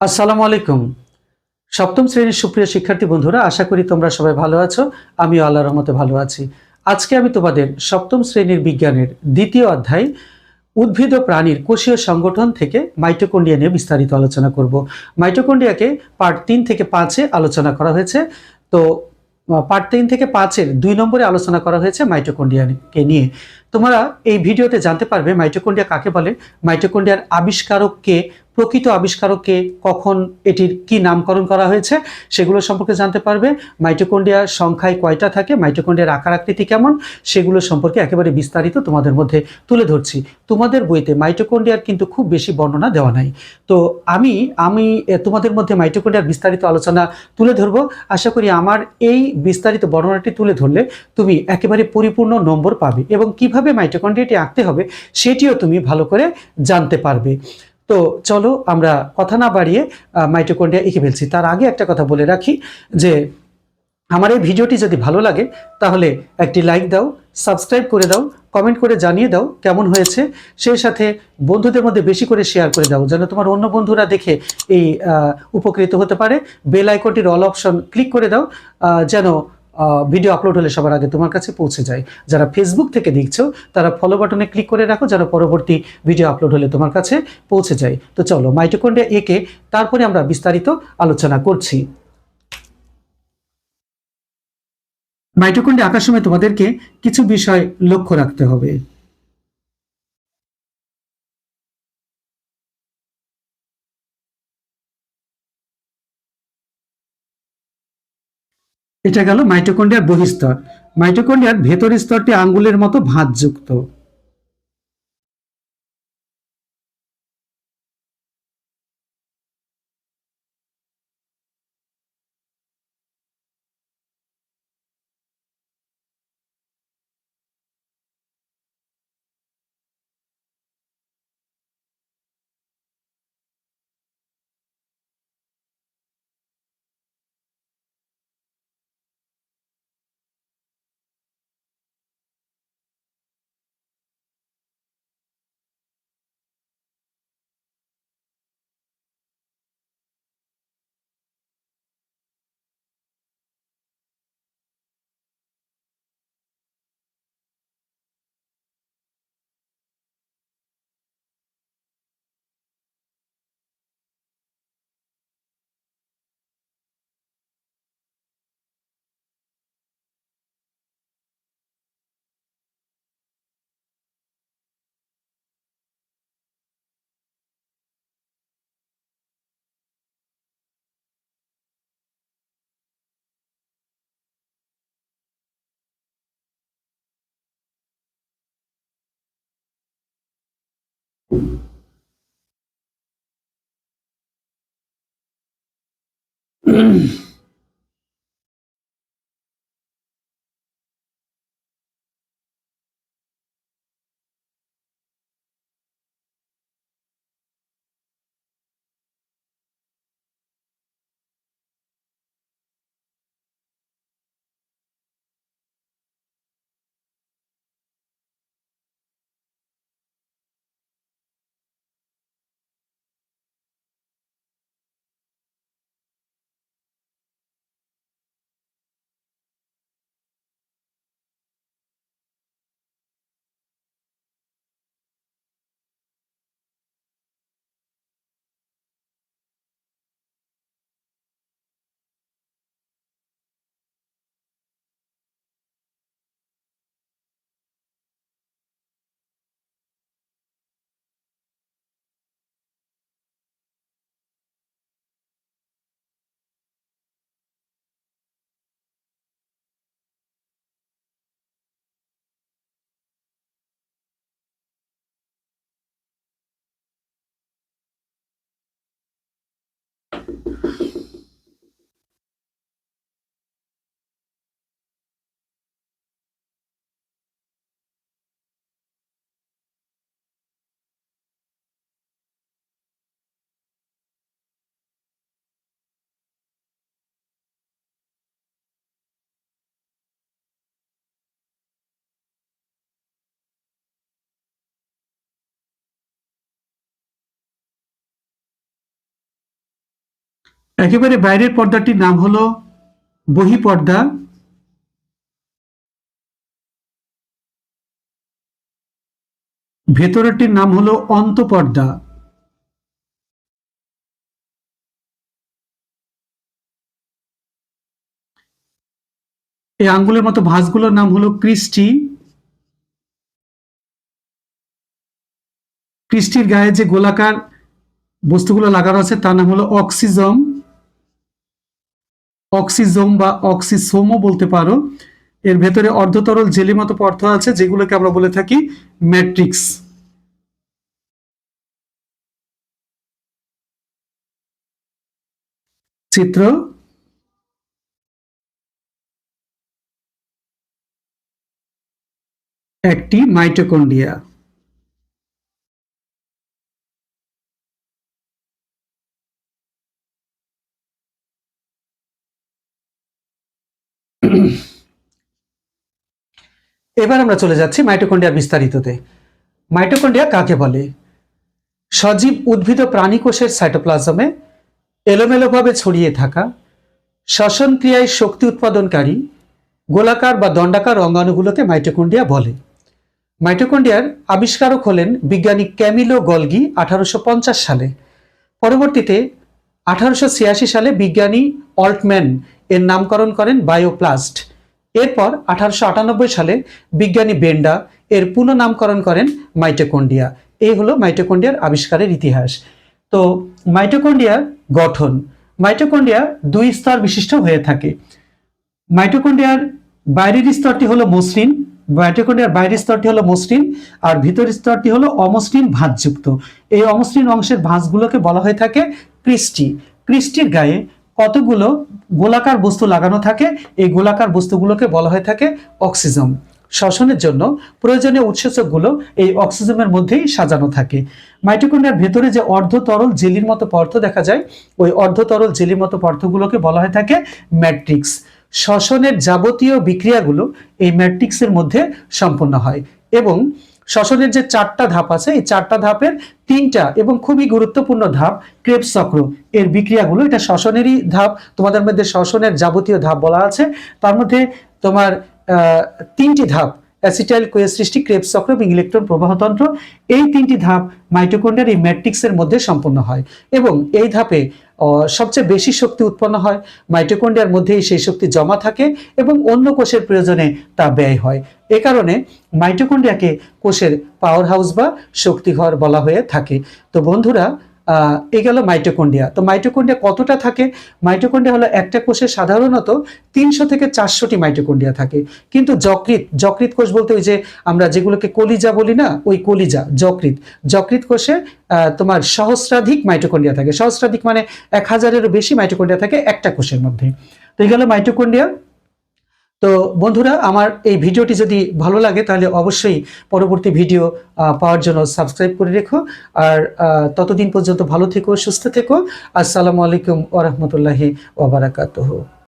আসসালামু আলাইকুম। সপ্তম শ্রেণির সুপ্রিয় শিক্ষার্থী বন্ধুরা, আশা করি তোমরা সবাই ভালো আছো। আমিও আল্লাহর রহমতে ভালো আছি। আজকে আমি তোমাদের সপ্তম শ্রেণির বিজ্ঞানের দ্বিতীয় অধ্যায়, উদ্ভিদ ও প্রাণীর কোষীয় সংগঠন থেকে মাইটোকন্ডিয়া নিয়ে বিস্তারিত আলোচনা করব। মাইটোকন্ডিয়াকে পার্ট তিন থেকে পাঁচে আলোচনা করা হয়েছে। তো পার্ট তিন থেকে পাঁচের দুই নম্বরে আলোচনা করা হয়েছে মাইটোকন্ডিয়াকে নিয়ে। তোমরা এই ভিডিওতে জানতে পারবে মাইটোকন্ডিয়া কাকে বলে মাইটোকন্ডিয়ার আবিষ্কারক কে প্রকৃত আবিষ্কারককে কখন এটির কি নামকরণ করা হয়েছে সেগুলো সম্পর্কে জানতে পারবে। মাইটোকন্ডিয়ার সংখ্যায় কয়টা থাকে? মাইটোকন্ডিয়ার আকার আকৃতি কেমন? সেগুলো সম্পর্কে একেবারে বিস্তারিত তোমাদের মধ্যে তুলে ধরছি। তোমাদের বইতে মাইটোকন্ডিয়ার কিন্তু খুব বেশি বর্ণনা দেওয়া নাই। তো আমি আমি তোমাদের মধ্যে মাইটোকন্ডিয়ার বিস্তারিত আলোচনা তুলে ধরবো। আশা করি আমার এই বিস্তারিত বর্ণনাটি তুলে ধরলে তুমি একেবারে পরিপূর্ণ নম্বর পাবে এবং কীভাবে মাইটোকন্ড্রিয়াটি আঁকতে হবে সেটিও তুমি ভালো করে জানতে পারবে। তো চলো আমরা কথা না বাড়িয়ে মাইটোকন্ড্রিয়া এঁকে ফেলছি। তার আগে একটা কথা বলে রাখি যে, আমার এই ভিডিওটি যদি ভালো লাগে, তাহলে একটি লাইক দাও সাবস্ক্রাইব করে দাও কমেন্ট করে জানিয়ে দাও কেমন হয়েছে। সেই সাথে বন্ধুদের মধ্যে বেশি করে শেয়ার করে দাও, যেন তোমার অন্য বন্ধুরা দেখে এই উপকৃত হতে পারে। বেল আইকনটির অল অপশন ক্লিক করে দাও যেন ভিডিও আপলোড হলে সবার আগে তোমার কাছে পৌঁছে যায়। যারা ফেসবুক থেকে দেখছ, তারা ফলো বাটনে ক্লিক করে রাখো যারা পরবর্তী ভিডিও আপলোড হলে তোমার কাছে পৌঁছে যায়। তো চলো, মাইটোকন্ড্রিয়া একে তারপরে আমরা বিস্তারিত আলোচনা করছি। মাইটোকন্ড্রিয়া আঁকার সময় তোমাদেরকে কিছু বিষয় লক্ষ্য রাখতে হবে। এটা গেল মাইটোকন্ড্রিয়ার বহিস্তর। মাইটোকন্ড্রিয়ার ভেতর স্তরটি আঙ্গুলের মতো ভাঁজযুক্ত। Mm-hmm. একেবারে বাইরের পর্দাটির নাম হলো বহিপর্দা। ভেতরেরটির নাম হলো অন্তপর্দা। এই আঙ্গুলের মতো ভাঁজগুলোর নাম হলো ক্রিস্টি। ক্রিস্টির গায়ে যে গোলাকার বস্তুগুলো লাগানো আছে তার নাম হলো অক্সিজম। অক্সিজম বা অক্সিসোমও বলতে পারো। এর ভেতরে অর্ধতরল জেলি মতো পদার্থ আছে, যেগুলোকে আমরা বলে থাকি ম্যাট্রিক্স। চিত্র। একটি মাইটোকন্ডিয়া এবার আমরা চলে যাচ্ছি মাইটোকন্ডিয়ার বিস্তারিততে। মাইটোকন্ডিয়া কাকে বলে? সজীব উদ্ভিদ প্রাণী কোষের সাইটোপ্লাজমে এলোমেলোভাবে ছড়িয়ে থাকা শ্বসন ক্রিয়ায় শক্তি উৎপাদনকারী গোলাকার বা দণ্ডাকার অঙ্গাণুগুলোকে মাইটোকন্ডিয়া বলে। মাইটোকন্ডিয়ার আবিষ্কারক হলেন বিজ্ঞানী ক্যামিলো গলগি আঠারোশো পঞ্চাশ সালে। পরবর্তীতে আঠারোশো ছিয়াশি সালে বিজ্ঞানী অল্টম্যান এর নামকরণ করেন বায়োপ্লাস্ট। এরপর আঠারোশো আটানব্বই সালে বিজ্ঞানী বেন্ডা এর পুনঃনামকরণ করেন মাইটোকন্ডিয়া এই হলো মাইটোকন্ডিয়ার আবিষ্কারের ইতিহাস। তো মাইটোকন্ডিয়ার গঠন। মাইটোকন্ডিয়া দুই স্তর বিশিষ্ট হয়ে থাকে। মাইটোকন্ডিয়ার বাইরের স্তরটি হলো মসৃণ মাইটোকন্ডিয়ার বাইরের স্তরটি হলো মসৃণ, আর ভিতরের স্তরটি হলো অমসৃণ ভাঁজযুক্ত। এই অমসৃণ অংশের ভাঁজগুলোকে বলা হয়ে থাকে ক্রিস্টি। ক্রিস্টির গায়ে কতগুলো গোলাকার বস্তু লাগানো থাকে? এই গোলাকার বস্তুগুলোকে বলা হয়ে থাকে অক্সিজম। শ্বসনের জন্য প্রয়োজনীয় উৎসেচকগুলো এই অক্সিজমের মধ্যেই সাজানো থাকে। মাইটোকন্ড্রিয়ার ভেতরে যে অর্ধ তরল জেলির মতো পদার্থ দেখা যায়, ওই অর্ধ তরল জেলির মতো পদার্থগুলোকে বলা হয়ে থাকে ম্যাট্রিক্স। শ্বসনের যাবতীয় বিক্রিয়াগুলো এই ম্যাট্রিক্সের মধ্যে সম্পন্ন হয় এবং শ্বসনের যে চারটা ধাপ আছে, এই চারটা ধাপের তিনটা এবং খুবই গুরুত্বপূর্ণ ধাপ ক্রেপ চক্র এর বিক্রিয়াগুলো, এটা শ্বসনেরই ধাপ, তোমাদের মধ্যে শ্বসনের যাবতীয় ধাপ বলা আছে। তার মধ্যে তোমার তিনটি ধাপ অ্যাসিটাইল কোয়ের সৃষ্টি ক্রেবস চক্র এবং ইলেকট্রন প্রবাহতন্ত্র এই তিনটি ধাপ মাইটোকন্ড্রিয়ার এই ম্যাট্রিক্সের মধ্যে সম্পন্ন হয় এবং এই ধাপে সবচেয়ে বেশি শক্তি উৎপন্ন হয়। মাইটোকন্ড্রিয়ার মধ্যেই সেই শক্তি জমা থাকে এবং অন্য কোষের প্রয়োজনে তা ব্যয় হয়। এ কারণে মাইটোকন্ড্রিয়াকে কোষের পাওয়ার হাউস বা শক্তিঘর বলা হয়ে থাকে। তো বন্ধুরা এ গেল মাইটোকন্ড্রিয়া তো মাইটোকন্ড্রিয়া কতটা থাকে? মাইটোকন্ড্রিয়া হলো একটা কোষে সাধারণত তিনশো থেকে চারশোটি মাইটোকন্ড্রিয়া থাকে। কিন্তু যকৃত যকৃত কোষ বলতে ওই যে আমরা যেগুলোকে কলিজা বলি না, ওই কলিজা যকৃত যকৃত কোষে তোমার সহস্রাধিক মাইটোকন্ড্রিয়া থাকে। সহস্রাধিক মানে এক হাজারেরও বেশি মাইটোকন্ড্রিয়া থাকে একটা কোষের মধ্যে। তো এই গেল মাইটোকন্ড্রিয়া তো বন্ধুরা, আমার এই ভিডিওটি যদি ভালো লাগে, তাহলে অবশ্যই পরবর্তী ভিডিও পাওয়ার জন্য সাবস্ক্রাইব করে রেখো। আর ততদিন পর্যন্ত ভালো থেকো, সুস্থ থেকো। আসসালামু আলাইকুম ওরহমতুল্লাহি ওবরাকাতুহু